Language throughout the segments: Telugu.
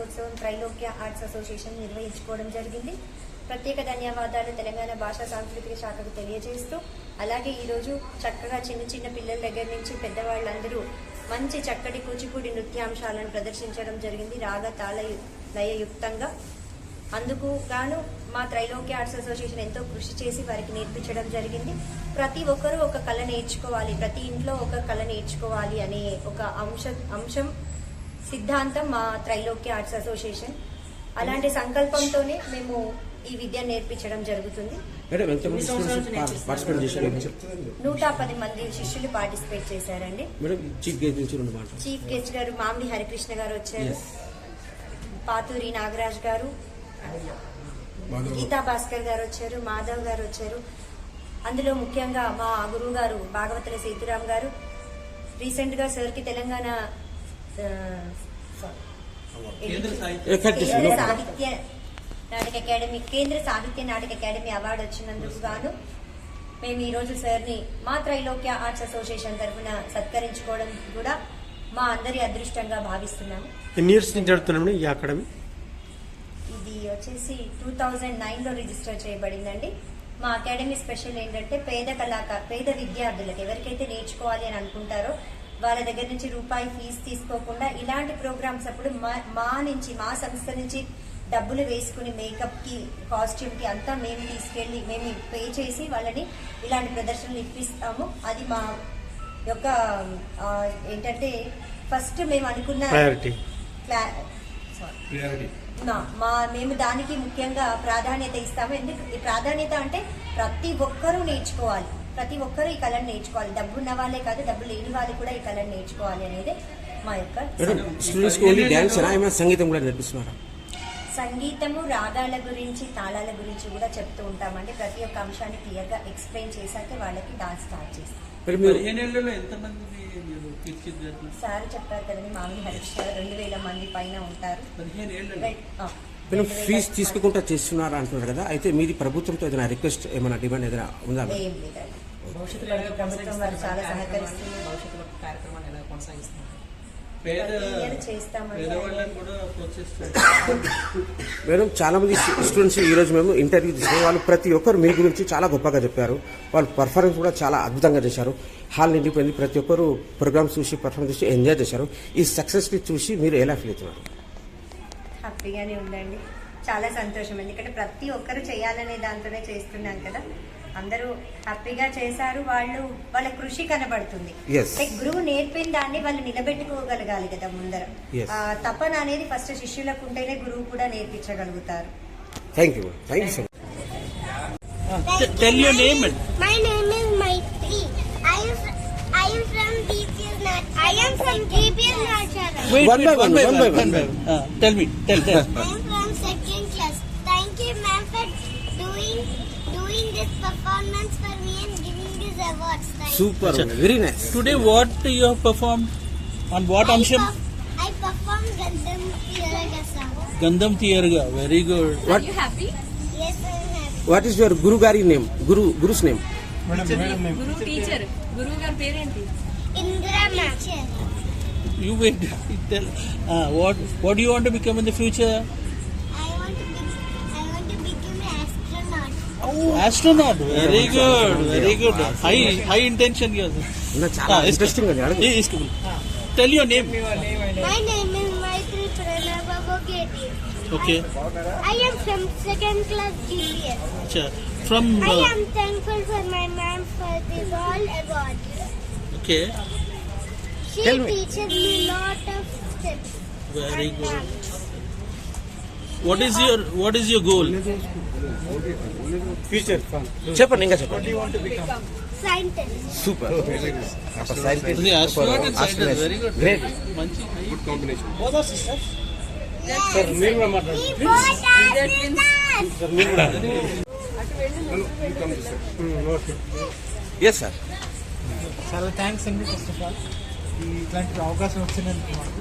వార్షికోత్సవం త్రైలోక్య ఆర్ట్స్ అసోసియేషన్ నిర్వహించుకోవడం జరిగింది. ప్రత్యేక ధన్యవాదాలు తెలంగాణ భాషా సాంస్కృతిక శాఖకు తెలియజేస్తూ అలాగే ఈరోజు చక్కగా చిన్న చిన్న పిల్లల దగ్గర నుంచి పెద్దవాళ్ళందరూ మంచి చక్కటి కూచిపూడి నృత్యాంశాలను ప్రదర్శించడం జరిగింది. రాగ తాళ లయయుక్తంగా. అందుకు గాను మా త్రైలోక్య ఆర్ట్స్ అసోసియేషన్ ఎంతో కృషి చేసి వారికి నేర్పించడం జరిగింది. ప్రతి ఒక్కరూ ఒక కళ నేర్చుకోవాలి ప్రతి ఇంట్లో ఒక కళ నేర్చుకోవాలి అనే ఒక అంశ అంశం సిద్ధాంతం మా త్రైలోక్య ఆర్ట్స్ అసోసియేషన్. అలాంటి సంకల్పంతోనే మేము ఈ విద్య నేర్పించడం జరుగుతుంది. నూట పది మంది శిష్యులు పార్టిసిపేట్ చేశారండి. మేడం చీఫ్ గెస్ట్ గారు మామిడి హరికృష్ణ గారు వచ్చారు. పాతూరి నాగరాజ్ గారు గీతా భాస్కర్ గారు వచ్చారు మాధవ్ గారు వచ్చారు. అందులో ముఖ్యంగా మా గురువు గారు భాగవతుల సీతారాం గారు. రీసెంట్గా సార్కి తెలంగాణ సాహిత్య నాటక అకాడమీ కేంద్ర సాహిత్య నాటక అకాడమీ అవార్డు వచ్చినందుకు గాను మేము ఈ రోజు సార్ని మా త్రైలోక్య ఆర్ట్స్ అసోసియేషన్ తరఫున సత్కరించుకోవడం కూడా మా అందరి అదృష్టంగా భావిస్తున్నాము ఎన్ని ఇయర్స్ నుంచి జరుగుతున్నాం ఈ అకాడమీ ఇది వచ్చేసి టూ థౌజండ్ నైన్లో రిజిస్టర్ చేయబడిందండి. మా అకాడమీ స్పెషల్ ఏంటంటే పేద కళాకారు పేద విద్యార్థులకు ఎవరికైతే నేర్చుకోవాలి అని అనుకుంటారో వాళ్ళ దగ్గర నుంచి రూపాయి ఫీజు తీసుకోకుండా ఇలాంటి ప్రోగ్రామ్స్ అప్పుడు మా మా నుంచి మా సంస్థ నుంచి డబ్బులు వేసుకుని మేకప్కి కాస్ట్యూమ్కి అంతా మేము తీసుకెళ్ళి మేము పే చేసి వాళ్ళని ఇలాంటి ప్రదర్శనలు ఇప్పిస్తాము. అది మా యొక్క ఏంటంటే ఫస్ట్ మేము అనుకున్న మా మేము దానికి ముఖ్యంగా ప్రాధాన్యత ఇస్తాము. ఎందుకు? ఈ ప్రాధాన్యత అంటే ప్రతి ఒక్కరూ నేర్చుకోవాలి. ప్రతి ఒక్కరూ ఈ కళను నేర్చుకోవాలి. డబ్బు ఉన్న వాళ్ళే కాదు డబ్బు లేని వాళ్ళు కూడా ఈ కళను నేర్చుకోవాలి అనేది మా యొక్క ఓన్లీ ఏమైనా సంగీతం కూడా నేర్పిస్తున్నారా? సంగీతము రాగాల గురించి తాళాల గురించి కూడా చెప్తూ ఉంటామండి. ప్రతి ఒక్క అంశాన్ని క్లియర్గా ఎక్స్ప్లెయిన్ చేశాకే వాళ్ళకి డాన్స్ స్టార్ట్ చేస్తాం. సార్ చెప్పారు కదండి మామూలు హరీష్ గారు రెండు వేల మంది పైన ఉంటారు. మీరు ఫీజు తీసుకోకుండా చేస్తున్నారా అంటున్నారు కదా అయితే మీది ప్రభుత్వంతో ఏదైనా రిక్వెస్ట్ ఏమైనా డిమాండ్ ఏదైనా ఉందా? ఏం లేదండి. ప్రభుత్వం వారు చాలా సహకరిస్తుంది. భవిష్యత్తులో కార్యక్రమాన్ని ఎలా కొనసాగిస్తున్నారు? మేడం చాలా మంది స్టూడెంట్స్ ఈ రోజు మేము ఇంటర్వ్యూ తీసుకున్నాం వాళ్ళు ప్రతి ఒక్కరు మీ గురించి చాలా గొప్పగా చెప్పారు. వాళ్ళు పర్ఫార్మెన్స్ కూడా చాలా అద్భుతంగా చేశారు. హాల్ నిండిపోయింది. ప్రతి ఒక్కరు ప్రోగ్రామ్స్ చూసి పర్ఫార్మెన్స్ చూసి ఎంజాయ్ చేశారు. ఈ సక్సెస్ని చూసి మీరు ఎలా ఫీల్ అవుతున్నారు? హ్యాపీగానే ఉందండి. చాలా సంతోషం. ఎందుకంటే ప్రతి ఒక్కరు చేయాలనే దాంతోనే చేస్తున్నాం కదా. అందరూ హ్యాపీగా చేశారు. వాళ్ళు వాళ్ళ కృషి కనబడుతుంది. గురువు నేర్పిన దాన్ని వాళ్ళు నిలబెట్టుకోగలగాలి కదా ముందర. తపన అనేది ఫస్ట్ శిష్యులకు ఉంటేనే గురువు కూడా నేర్పించగలుగుతారు. Thank you thank you so much tell your name and My name is Maitri. I am I am from DPS Nat. I am from DPS Natchara. One by one, one by one. Tell me tell tell Thank super very nice today what you have perform on what I, అంశం perf- I performed Gandham Tiragasa. గంధం తీయరుగా very good what Yes, I am happy. What is your guru గారి నేమ్ గురు గురుస్ నేమ్ గురువు టీచర్ గురువు గారి పేరేంటి Indra ma'am. You wait tell what what you want to become in the future I Astronaut. Very good, very good. High, high intention Yes. Yeah, interesting. Tell your name. My name is Maitri Pranava Okay. I, am from second class GBS. From. I uh, am thankful for my mom for this all award. Okay. She teaches me a lot of tips. Very good. What is your what is your goal చెప్పండి ఇంకా చెప్పండి. సూపర్ వెరీ గుడ్ గ్రేట్ మంచి are sisters. ఎస్ సార్ చాలా థ్యాంక్స్ అండి ఫస్ట్ ఆఫ్ ఆల్ ఇట్లాంటి అవకాశం వచ్చినందుకు మాకు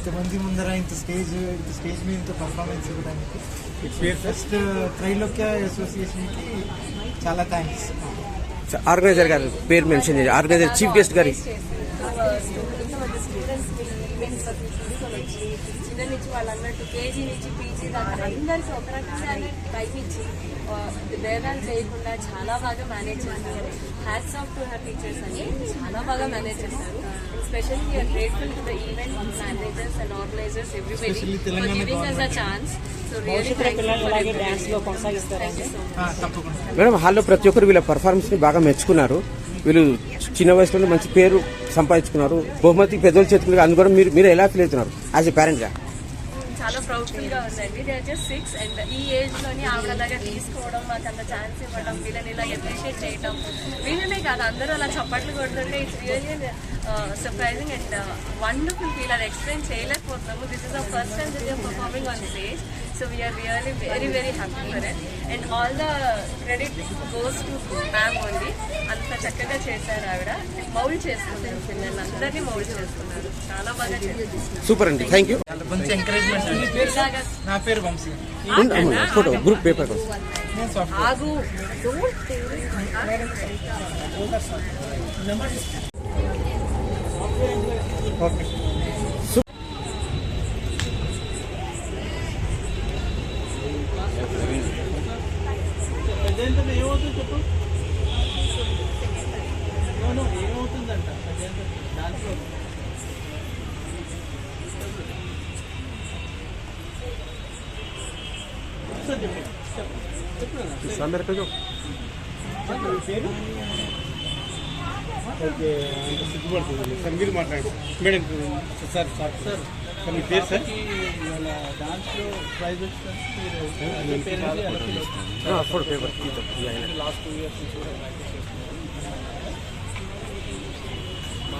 ఇంతమంది ముందర ఇంత స్టేజ్ ఇంత స్టేజ్ మీద ఇంత పర్ఫార్మెన్స్ ఇవ్వడానికి ఫస్ట్ త్రైలోక్య అసోసియేషన్కి చాలా థ్యాంక్స్ ఆర్గనైజర్ గారి పేరు మెన్షన్ చేయాలి ఆర్గనైజర్ చీఫ్ గెస్ట్ గారి. ఇంతమంది స్టూడెంట్స్ని ఈవెంట్స్ తీసుకొని వచ్చి చిన్న నుంచి వాళ్ళు అన్నట్టు కేజీ నుంచి పీజీ దాకా అందరికీ ఒక రకంగానే టైం ఇచ్చి భేదాలు చేయకుండా చాలా బాగా మేనేజ్ చేస్తారు hats off to her teachers అని చాలా బాగా మేనేజ్ చేస్తారు specially you're grateful to the event managers and organizers everybody for Telangana giving us a chance so really thank you తప్పకుండా మేడం హాల్లో ప్రతి ఒక్కరు వీళ్ళ పర్ఫార్మెన్స్ని బాగా మెచ్చుకున్నారు. వీళ్ళు చిన్న వయసులో మంచి పేరు సంపాదించుకున్నారు. బహుమతి పెద్దల చేతులుగా అందుకోవడం మీరు మీరు ఎలా ఫీల్ అవుతున్నారు యాజ్ ఎ పేరెంట్ చాలా ప్రౌడ్ఫుల్గా ఉందండి. They are just six and ఈ ఏజ్లోని ఆవిడలాగా తీసుకోవడం మాకు అంత ఛాన్స్ ఇవ్వడం వీళ్ళని ఇలా అప్రిషియేట్ చేయడం వీళ్ళనే కాదు అందరూ అలా చప్పట్లు కొడుతుంటే it's really surprising and wonderful feel అది explain చేయలేకపోతున్నాము. This is the first time this are performing on stage so we are really very very happy for it and all the credit goes to ma'am only చక్కగా చేశారు ఆవిడ. మౌల్డ్ చేసుకున్నారు పిల్లలు అందరినీ మౌల్డ్ చేసుకున్నారు. చాలా బాగా చేశారు. సూపర్ అండి. థ్యాంక్ యూ మంచి ఎంకరేజ్మెంట్ నా పేరు వంశీ. ఫోటో గ్రూప్ పేపర్ ఆగు. ఓకే ఏమవుతుంది చెప్పు. No, no, ఏమవుతుందంట అదేంటంటే దాంట్లో? ఒకసారి చెప్పండి. చెప్పు. చెప్పు కదా. ఓకే అంత సిగ్గుపడుతుంది. సార్ మీరు మాట్లాడండి. Madam sir sir sir sir మీ పేరు సార్? ఇవాళ డాన్స్లో ప్రైజ్ వచ్చినందుకు మీరు మీ పేరెంట్స్ ఎలా ఫీల్ అవుతున్నారు? Photo paper last two years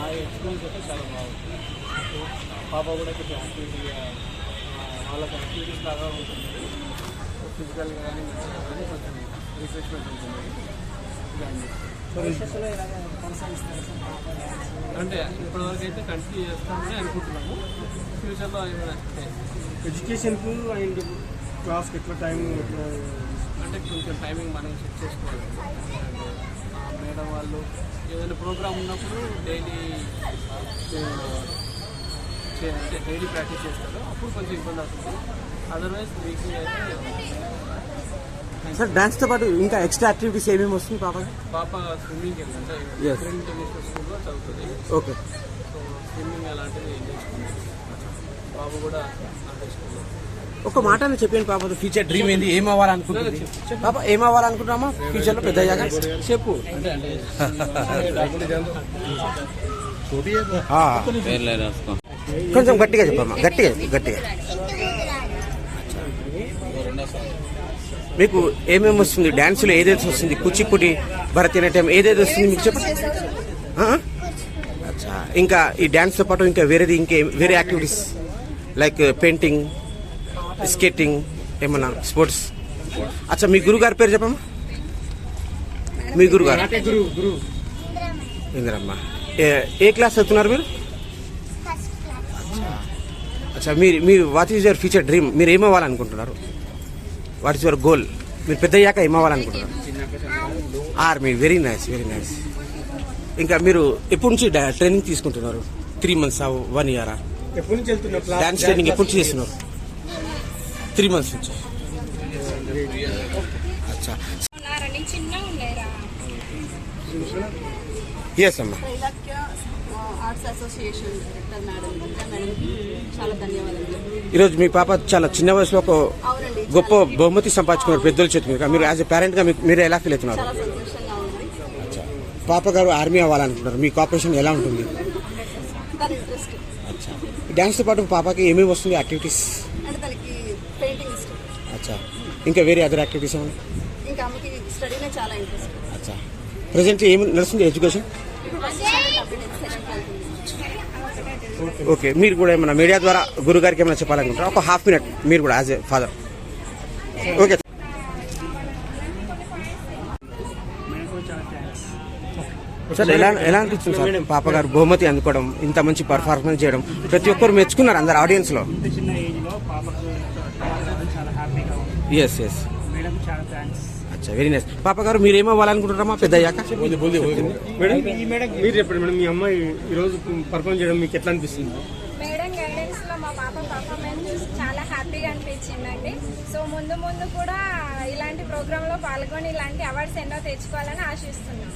మా ఎక్స్పీరియన్స్ అయితే చాలా బాగుంది. పాప కూడా కొంచెం యాక్టివిటీగా వాళ్ళకి యాక్టివిటీస్ లాగా ఉంటుంది. ఫిజికల్గా కానీ మెంటల్గా కానీ కొంచెం రిఫ్రెష్మెంట్ ఉంటుంది. అంటే ఇప్పటివరకు అయితే కంటిన్యూ చేస్తామని అనుకుంటున్నాము. ఫ్యూచర్లో ఏమైనా ఎడ్యుకేషన్కు అండ్ క్లాస్కి ఎట్లా టైం ఎట్లా అంటే కొంచెం టైమింగ్ మనం సెట్ చేసుకోవాలి. మేడం వాళ్ళు ఏదైనా ప్రోగ్రామ్ ఉన్నప్పుడు డైలీ అంటే డైలీ ప్రాక్టీస్ చేస్తారో. అప్పుడు కొంచెం ఇబ్బంది అవుతుంది. అదర్వైజ్ వీక్లీ అయితే సార్ డాన్స్తో పాటు ఇంకా ఎక్స్ట్రా యాక్టివిటీస్ ఏమేమి వస్తుంది పాప పాప స్విమ్మింగ్కి అంటే ఇంటర్నేషనల్ స్కూల్లో చదువుతుంది. ఓకే సో స్విమ్మింగ్ అలాంటివి నేర్చుకుంది బాబు కూడా ఒక మాట అని చెప్పండి పాప ఫ్యూచర్ డ్రీమ్ ఏంది? ఏం అవ్వాలనుకుంటుంది? పాప ఏం అవ్వాలనుకుంటున్నామా? ఫ్యూచర్లో పెద్ద అయ్యాక? చెప్పు. కొంచెం గట్టిగా చెప్పమ్మా గట్టిగా గట్టిగా మీకు ఏమేమి వస్తుంది? డాన్సులో ఏదైతే వస్తుంది? కూచిపూడి భరతనాట్యం ఏదైతే వస్తుంది మీకు చెప్పండి ఇంకా ఈ డాన్స్తో పాటు ఇంకా వేరేది ఇంకే వేరే యాక్టివిటీస్ లైక్ పెయింటింగ్ స్కేటింగ్ ఏమన్నా స్పోర్ట్స్ అచ్చా మీ గురుగారి పేరు చెప్పమ్మా? మీ గురుగారు? ఇందిరమ్మ. ఏ- ఏ క్లాస్ చదువుతున్నారు మీరు? అచ్చా మీరు మీరు what is your future dream మీరు ఏమవ్వాలనుకుంటున్నారు? వాట్ ఈస్ యువర్ గోల్ మీరు పెద్ద అయ్యాక ఏమవ్వాలనుకుంటున్నారు? Army very nice very nice ఇంకా మీరు ఎప్పటి నుంచి ట్రైనింగ్ తీసుకుంటున్నారు? త్రీ మంత్స్ వన్ ఇయరా ఎప్పటి నుంచి వెళ్తున్నా డాన్స్ ట్రైనింగ్ ఎప్పటి నుంచి చేస్తున్నారు? త్రీ మంత్స్ నుంచి. అచ్చా. చిన్న ఉన్నాయిరా ఎస్ అమ్మా. త్రైలక్య ఆర్ట్స్ అసోసియేషన్ డైరెక్టర్ మేడం ఇంకా మేడంకి చాలా ధన్యవాదాలు ఈరోజు మీ పాప చాలా చిన్న వయసులో ఒక గొప్ప బహుమతి సంపాదించుకున్నారు పెద్దల చేతి మీద మీరు యాజ్ ఎ పేరెంట్గా మీకు- మీరు ఎలా ఫీల్ అవుతున్నారు? చాలా సంతోషంగా ఉంది. పాప గారు ఆర్మీ అవ్వాలనుకుంటున్నారు. మీ కాపరేషన్ ఎలా ఉంటుంది? డాన్స్తో పాటు పాపకి ఏమేమి వస్తుంది యాక్టివిటీస్? అంటే తనకి పెయింటింగ్ ఇష్టం. అచ్చా. ఇంకా వేరే అదర్ యాక్టివిటీస్ ఏమైనా ఇంకా ఆమెకి స్టడీనే చాలా ఇంట్రెస్ట్. అచ్చా. ప్రజెంట్ ఏమి నడుస్తుంది ఎడ్యుకేషన్? ఓకే. మీరు కూడా ఏమైనా మీడియా ద్వారా గురుగారికి ఏమైనా చెప్పాలనుకుంటారా ఒక హాఫ్ మినిట్ మీరు కూడా as a father. Okay. Sir ఎలా ఎలా అనిపిస్తుంది సార్ పాప గారు బహుమతి అందుకోవడం ఇంత మంచి పర్ఫార్మెన్స్ చేయడం? ప్రతి ఒక్కరు మెచ్చుకున్నారు అందరు ఆడియన్స్లో. ఎస్ ఎస్ అచ్చా వెరీ నైస్ పాప గారు మీరు ఏమవ్వాలనుకుంటున్నారమ్మా పెద్ద అయ్యాక మేడం మీరు చెప్పండి మేడం మీ అమ్మాయి ఈ రోజు పర్ఫామ్ చేయడం మీకు ఎట్లా అనిపిస్తుంది? మేడం గైడెన్స్లో మా పాప పర్ఫార్మెన్స్ చాలా హ్యాపీగా అనిపించిందండి. సో ముందు ముందు కూడా ఇలాంటి ప్రోగ్రామ్లో పాల్గొని ఇలాంటి అవార్డ్స్ ఎన్నో తెచ్చుకోవాలని ఆశిస్తున్నాం.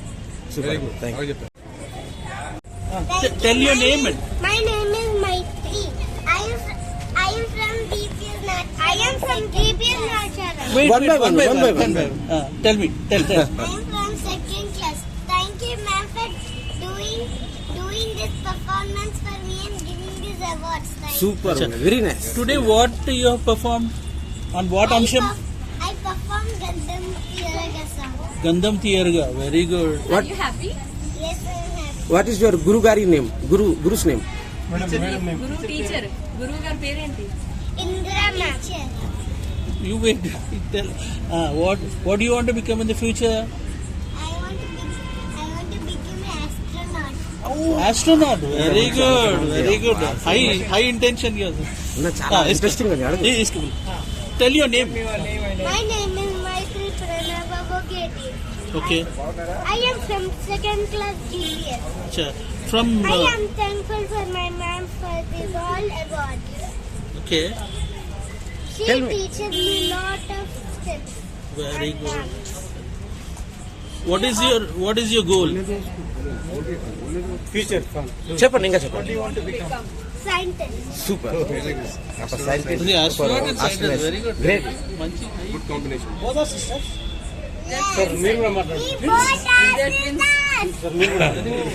Very good. Thank you. Ah, tell your name. and- My name is Maitri. I am I am from DPS Nacharam. I am from DPS Nacharam. Wait, One wait, by one, one by one. Uh, tell me, tell, tell. I am from second class. Thank you, ma'am, for doing doing this performance for me and giving these awards. Thank. Super. Very nice. Today, what you have performed? On what I, perf- you happy Yes, I am happy. What is your guru గారి నేమ్ గురు గురుస్ నేమ్ గురువు టీచర్ గురువు గారి పేరేంటి Indra ma'am. You wait. Tell. Uh, what What do you want to become in the future? I want to be I want Okay. I am from second class GPS. Acha. From. I Uh, am thankful for my ma'am for this all awards. okay. She Tell me. teaches me lot of steps. Very and good. dance. What is your What is your goal? Future చెప్పండి ఇంకా చెప్పండి Scientist. Super The astronaut and scientist. Very good. Great Manchi. Yes. మీరు కూడా మాట్లాడండి We both are sisters.